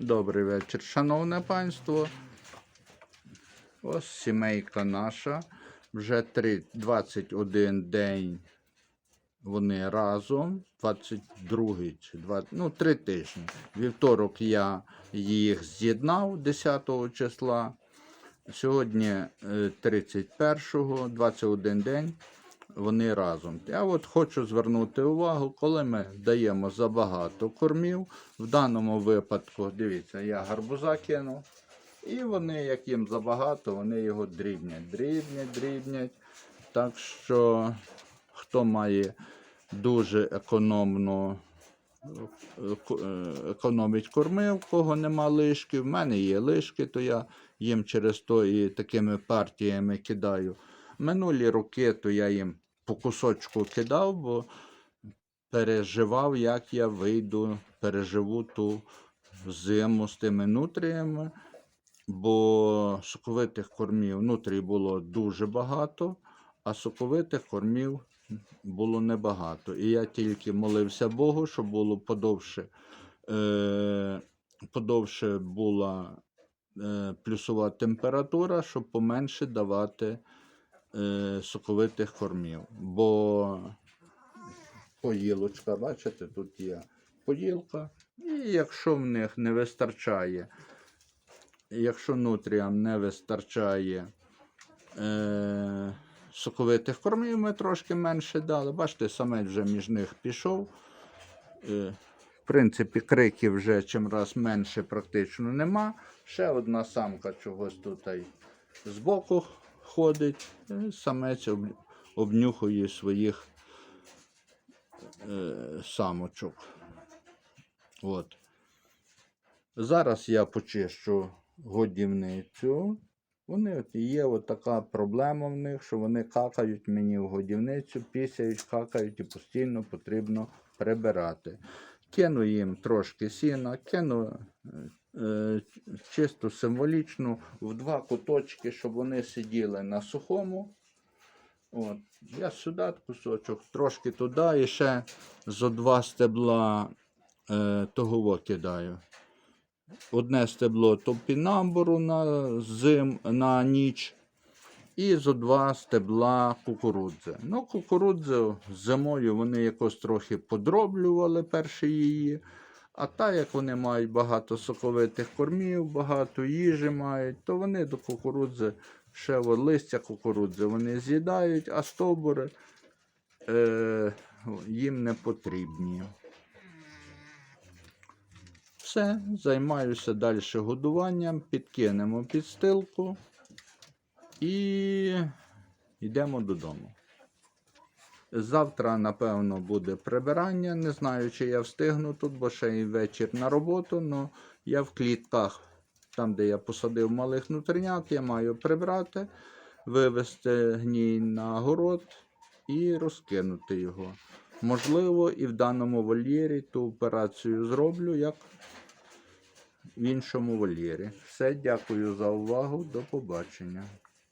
Добрий вечір, шановне панство. Ось сімейка наша. Вже три- 21 день вони разом. 22 чи 20, ну, 3 тижні. Вівторок я їх з'єднав 10 числа. Сьогодні е, 31-го, 21 день. Вони разом. Я от хочу звернути увагу, коли ми даємо забагато кормів, в даному випадку, дивіться, я гарбуза кинув. І вони, як їм забагато, вони його дрібнять, дрібнять, дрібнять. Так що, хто має дуже економно е, е, економить корми, в кого нема лишки. В мене є лишки, то я їм через то і такими партіями кидаю. Минулі роки то я їм по кусочку кидав, бо переживав, як я вийду, переживу ту зиму з тими нутріями, бо соковитих кормів нутрій було дуже багато, а соковитих кормів було небагато. І я тільки молився Богу, щоб було подовше, е, подовше була е, плюсова температура, щоб поменше давати е, соковитих кормів. Бо поїлочка, бачите, тут є поїлка. І якщо в них не вистачає, якщо нутріям не вистачає е, соковитих кормів, ми трошки менше дали. Бачите, самець вже між них пішов. Е, в принципі, криків вже чим раз менше практично нема. Ще одна самка чогось тут збоку ходить. Е, Самець об- обнюхує своїх е, самочок. От. Зараз я почищу годівницю. Вони от є от така проблема в них, що вони какають мені в годівницю, пісяють, какають і постійно потрібно прибирати. Кину їм трошки сіна, кину е, чисто символічно в два куточки, щоб вони сиділи на сухому. От. Я сюди кусочок, трошки туди і ще зо два стебла е, того кидаю. Одне стебло топінамбуру на, зим, на ніч. І зо два стебла кукурудзи. Ну, кукурудзу зимою вони якось трохи подроблювали перші її. А так як вони мають багато соковитих кормів, багато їжі мають, то вони до кукурудзи ще от листя кукурудзи вони з'їдають, а стовбури е, їм не потрібні. Все, займаюся далі годуванням, підкинемо підстилку і йдемо додому. Завтра, напевно, буде прибирання. Не знаю, чи я встигну тут, бо ще й вечір на роботу. але я в клітках, там, де я посадив малих нутринят, я маю прибрати, вивезти гній на город і розкинути його. Можливо, і в даному вольєрі ту операцію зроблю, як в іншому вольєрі. Все, дякую за увагу. До побачення.